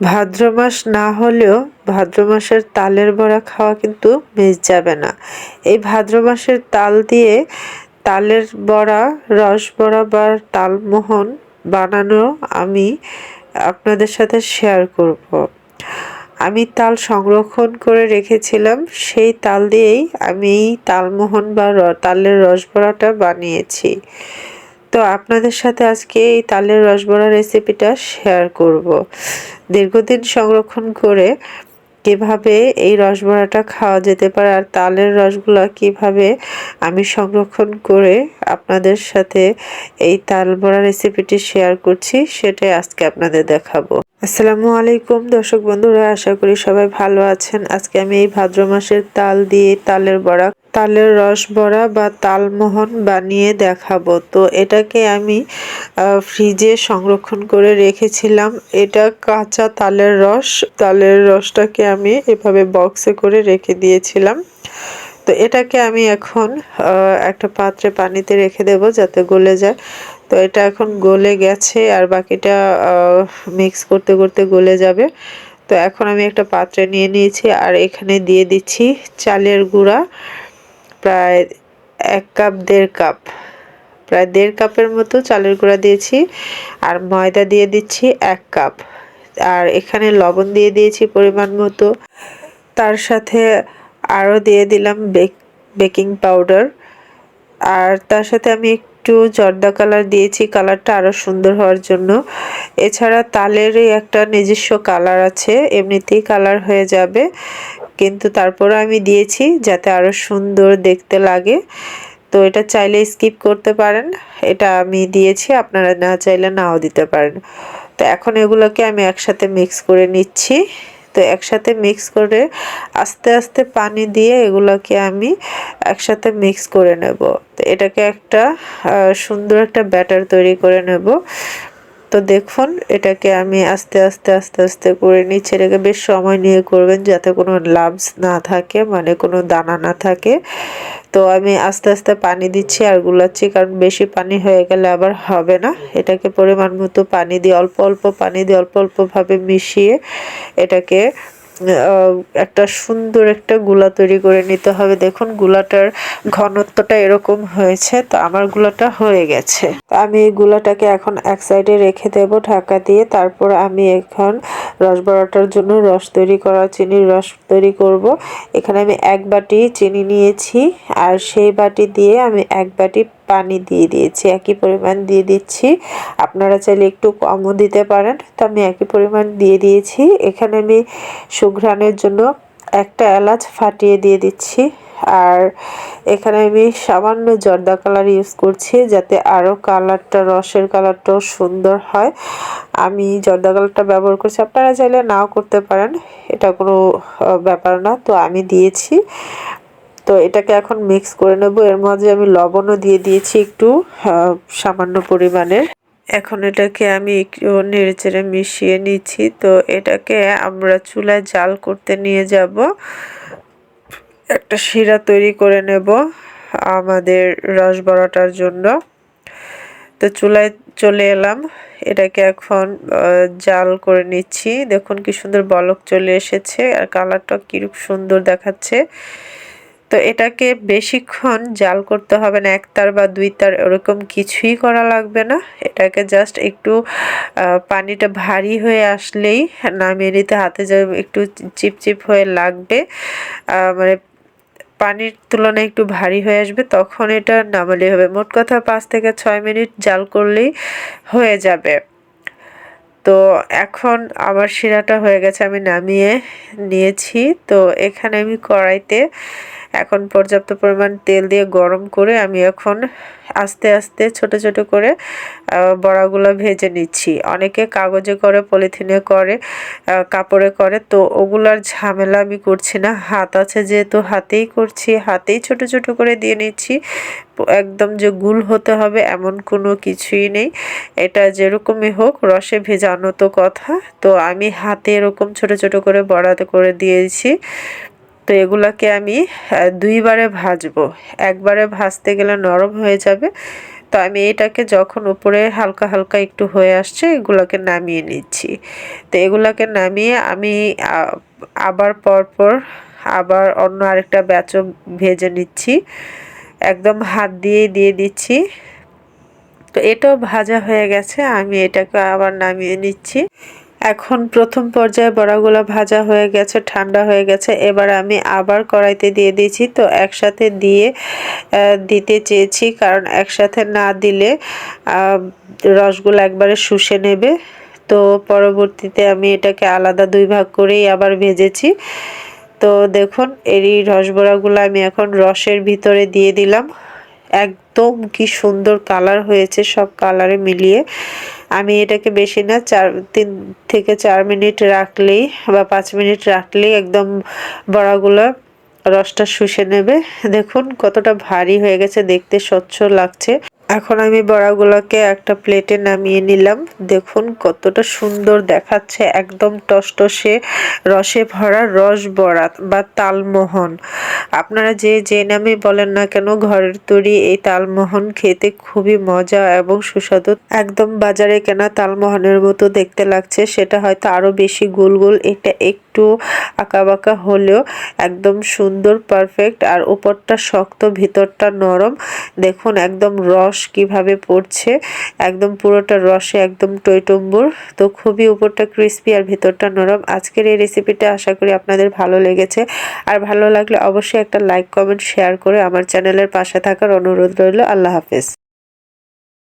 ভাদ্র মাস না হলেও ভাদ্র মাসের তালের বড়া খাওয়া কিন্তু মিস যাবে না। এই ভাদ্র মাসের তাল দিয়ে তালের বড়া, রস বড়া বা তালমোহন বানানো আমি আপনাদের সাথে শেয়ার করব। আমি তাল সংরক্ষণ করে রেখেছিলাম, সেই তাল দিয়েই আমি তালমোহন বা তালের রসবড়াটা বানিয়েছি। তো আপনাদের সাথে আজকে এই তালের রসবড়া রেসিপিটা শেয়ার করব। দীর্ঘদিন সংরক্ষণ করে কীভাবে এই রসবড়াটা খাওয়া যেতে পারে আর তালের রসগুলো কীভাবে আমি সংরক্ষণ করে আপনাদের সাথে এই তাল বড়া রেসিপিটি শেয়ার করছি, সেটাই আজকে আপনাদের দেখাবো। আসসালামু আলাইকুম দর্শক বন্ধুরা, আশা করি সবাই ভালো আছেন। আজকে আমি এই ভাদ্র মাসের তাল দিয়ে তালের বড়া তালের রস বড়া বা তালমোহন বানিয়ে দেখাবো। তো এটাকে আমি ফ্রিজে সংরক্ষণ করে রেখেছিলাম। এটা কাঁচা তালের রস। তালের রসটাকে আমি এভাবে বক্সে করে রেখে দিয়েছিলাম। তো এটাকে আমি এখন একটা পাত্রে পানিতে রেখে দেব যাতে গলে যায়। তো এটা এখন গলে গেছে আর বাকিটা মিক্স করতে করতে গলে যাবে। তো এখন আমি একটা পাত্রে নিয়ে নিয়েছি আর এখানে দিয়ে দিচ্ছি চালের গুঁড়া। প্রায় এক কাপ, দেড় কাপ। প্রায় দেড় কাপের মতো চালের গুঁড়া দিয়েছি আর ময়দা দিয়ে দিচ্ছি এক কাপ। আর এখানে লবণ দিয়ে দিয়েছি পরিমাণ মতো। তার সাথে আরও দিয়ে দিলাম বেক, বেকিং পাউডার। আর তার সাথে আমি একটু জর্দা কালার দিয়েছি, কালারটা আরও সুন্দর হওয়ার জন্য। এছাড়া তালেরই একটা নিজস্ব কালার আছে, এমনিতেই কালার হয়ে যাবে। কিন্তু তারপরে আমি দিয়েছি যাতে আরও সুন্দর দেখতে লাগে। তো এটা চাইলে স্কিপ করতে পারেন। এটা আমি দিয়েছি, আপনারা না চাইলে নাও দিতে পারেন। তো এখন এগুলোকে আমি একসাথে মিক্স করে নিচ্ছি। তো একসাথে মিক্স করে আস্তে আস্তে পানি দিয়ে এগুলোকে আমি একসাথে মিক্স করে নেব। তো এটাকে একটা সুন্দর একটা ব্যাটার তৈরি করে নেব। তো দেখুন, এটাকে আমি আস্তে আস্তে আস্তে আস্তে করে নিচ্ছি এটাকে বেশ সময় নিয়ে করবেন যাতে কোনো লাভস না থাকে মানে কোনো দানা না থাকে। তো আমি আস্তে আস্তে পানি দিচ্ছি আর গুলাচ্ছি, কারণ বেশি পানি হয়ে গেলে আবার হবে না। এটাকে পরিমাণ মতো পানি দিয়ে, অল্প অল্প পানি দিয়ে, অল্প অল্পভাবে মিশিয়ে এটাকে একটা সুন্দর একটা গুলা তৈরি করে নিতে হবে। দেখুন, গুলাটার ঘনত্বটা এরকম হয়েছে, তো আমার গুলাটা হয়ে গেছে। আমি এই গুলাটাকে এখন এক সাইডে রেখে দেব ঢাকা দিয়ে। তারপর আমি এখন রস বড়াটার জন্য রস তৈরি করা, চিনির রস তৈরি করব। এখানে আমি এক বাটি চিনি নিয়েছি, আর সেই বাটি দিয়ে আমি এক বাটি পানি দিয়ে দিয়েছি, একই পরিমাণ দিয়ে দিচ্ছি। আপনারা চাইলে একটু কমও দিতে পারেন, তো আমি একই পরিমাণ দিয়ে দিয়েছি। এখানে আমি সুঘ্রাণের জন্য একটা এলাচ ফাটিয়ে দিয়ে দিচ্ছি। আর এখানে আমি সামান্য জর্দা কালার ইউজ করছি, যাতে আরও কালারটা, রসের কালারটাও সুন্দর হয়। আমি জর্দা কালারটা ব্যবহার করছি, আপনারা চাইলে নাও করতে পারেন, এটা কোনো ব্যাপার না। তো আমি দিয়েছি। তো এটাকে এখন মিক্স করে নেব। এর মাঝে আমি লবণও দিয়ে দিয়েছি একটু সামান্য পরিমাণের। এখন এটাকে আমি একটু নেড়েচেড়ে মিশিয়ে নিচ্ছি। তো এটাকে আমরা চুলায় জাল করতে নিয়ে যাব। একটা শিরা তৈরি করে নেব আমাদের রস বড়াটার জন্য। তো চুলায় চলে এলাম। এটাকে এখন জাল করে নিচ্ছি। দেখুন কি সুন্দর বলক চলে এসেছে আর কালারটা কিরূপ সুন্দর দেখাচ্ছে। তো এটাকে বেশিক্ষণ জাল করতে হবে না এক তার বা দুই তার ওরকম কিছুই করা লাগবে না। এটাকে জাস্ট একটু পানিটা ভারী হয়ে আসলেই নামিয়ে নিতে, হাতে যে একটু চিপচিপ হয়ে লাগবে মানে পানির তুলনায় একটু ভারী হয়ে আসবে, তখন এটা নামালে হবে। মোট কথা পাঁচ থেকে ছয় মিনিট জাল করলেই হয়ে যাবে। তো এখন আমার শিরাটা হয়ে গেছে, আমি নামিয়ে নিয়েছি। তো এখানে আমি কড়াইতে এখন পর্যাপ্ত পরিমাণ তেল দিয়ে গরম করে আমি এখন আস্তে আস্তে, ছোট ছোট করে বড়াগুলো ভেজে নিচ্ছি। অনেকে কাগজে করে, পলিথিনে করে কাপড়ে করে, তো ওগুলার ঝামেলা আমি করছি না। হাত আছে যেহেতু হাতেই করছি, হাতেই ছোট ছোট করে দিয়ে নিচ্ছি। একদম যে গুল হতে হবে এমন কোনো কিছুই নেই। এটা যেরকমই হোক, রসে ভেজানো তো কথা। তো আমি হাতে এরকম ছোট ছোট করে বড়াতে করে দিয়েছি। তো এগুলাকে আমি দুইবারে ভাজবো। একবারে ভাজতে গেলে নরম হয়ে যাবে। তো আমি এটাকে যখন উপরে হালকা হালকা একটু হয়ে আসছে, এগুলোকে নামিয়ে নিচ্ছি। তো এগুলাকে নামিয়ে আমি আবার পরপর আবার অন্য আরেকটা ব্যাচও ভেজে নিচ্ছি। একদম হাত দিয়ে দিয়ে দিচ্ছি। তো এটাও ভাজা হয়ে গেছে, আমি এটাকে আবার নামিয়ে নিচ্ছি। এখন প্রথম পর্যায়ে বড়াগুলো ভাজা হয়ে গেছে, ঠান্ডা হয়ে গেছে, এবার আমি আবার কড়াইতে দিয়ে দিয়েছি। তো একসাথে দিয়ে দিতে চেয়েছি, কারণ একসাথে না দিলে রসগুলো একবারে শুষে নেবে। তো পরবর্তীতে আমি এটাকে আলাদা দুই ভাগ করেই আবার ভেজেছি। তো দেখুন, এই রসবড়াগুলো আমি এখন রসের ভিতরে দিয়ে দিলাম। একদম কি সুন্দর কালার হয়েছে সব কালারে মিলিয়ে। আমি এটাকে বেশি না, চার, তিন থেকে চার মিনিট রাখলেই বা পাঁচ মিনিট রাখলেই একদম বড়াগুলো রসটা শুষে নেবে। দেখুন কতটা ভারী হয়ে গেছে, দেখতে স্বচ্ছ লাগছে। এখন আমি বড়াগুলোকে একটা প্লেটে নামিয়ে নিলাম। দেখুন কতটা সুন্দর দেখাচ্ছে, একদম টসটসে রসে ভরা রস বড়া বা তালমোহন। আপনারা যে যে নামে বলেন না কেন, ঘরের তৈরি এই তালমোহন খেতে খুবই মজা এবং সুস্বাদু। একদম বাজারে কেনা তালমোহনের মতো দেখতে লাগছে, সেটা হয়তো আরও বেশি গোল গোল, এটা একটু আঁকাবাঁকা হলেও একদম সুন্দর পারফেক্ট আর উপরটা শক্ত, ভিতরটা নরম। দেখুন একদম রস কীভাবে পড়ছে, একদম পুরোটা রসে একদম টইটম্বুর। তো খুবই উপরটা ক্রিস্পি আর ভিতরটা নরম। আজকের এই রেসিপিটা আশা করি আপনাদের ভালো লেগেছে। আর ভালো লাগলে অবশ্যই একটা লাইক কমেন্ট শেয়ার করে আমার চ্যানেলের পাশে থাকার অনুরোধ রইল। আল্লাহ হাফেজ।